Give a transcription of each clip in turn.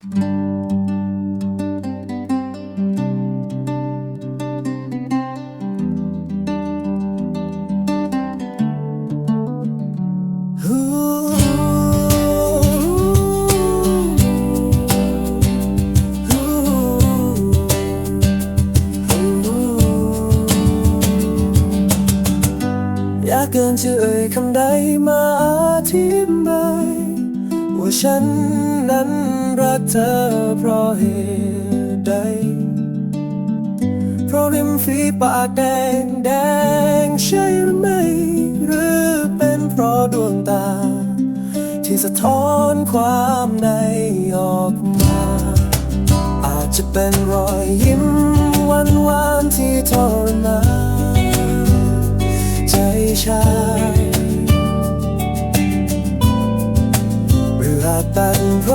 อยากเกินจะเอ่ยคำใดมาอธิบาย ฉันนั้นรักเธอเพราะเหตุใด เพราะริมฝีปากแดงแดงใช่หรือไม่ หรือเป็นเพราะดวงตา ที่สะท้อนความในออกมา อาจจะเป็นรอยยิ้มหวานวานๆที่ทรมานใจชายหรืออาจเป็น เพร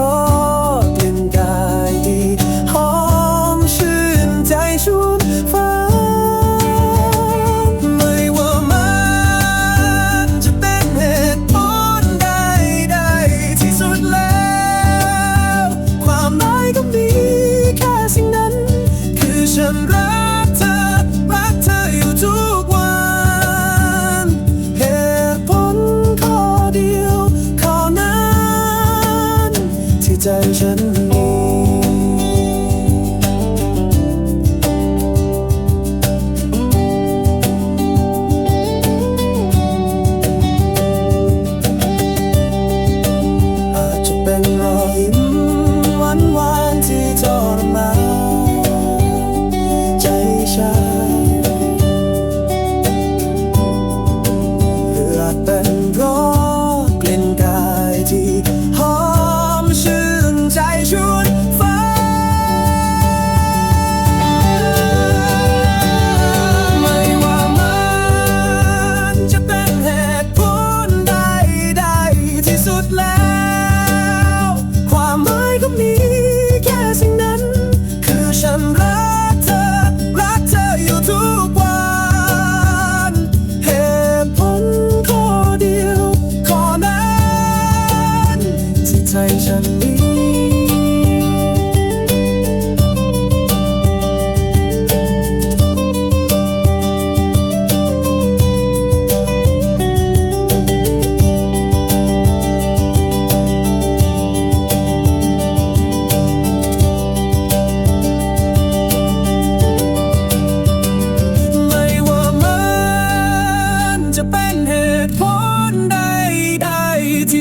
ใจฉัน ดแล้ว ความหมายก็มีแค่สิ่งนั้น คือฉันรักเธอ รักเธออยู่ทุกวันเหตุผลข้อเดียวข้อนั้นที่ใจฉันมี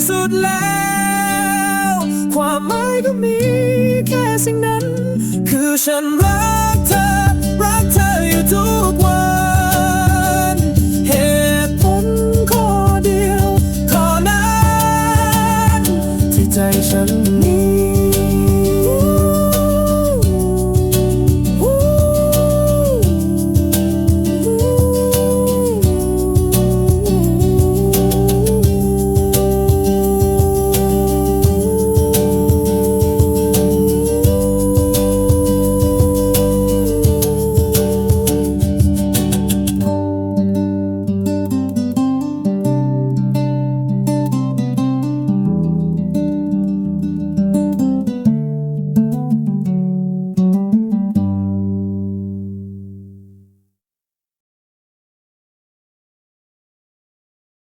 สุดแล้ว ความหมายก็มีแค่สิ่งนั้น คือฉันรักเธอ รักเธออยู่ทุกวัน เหตุผลข้อเดียวข้อนั้นที่ใจฉันนี้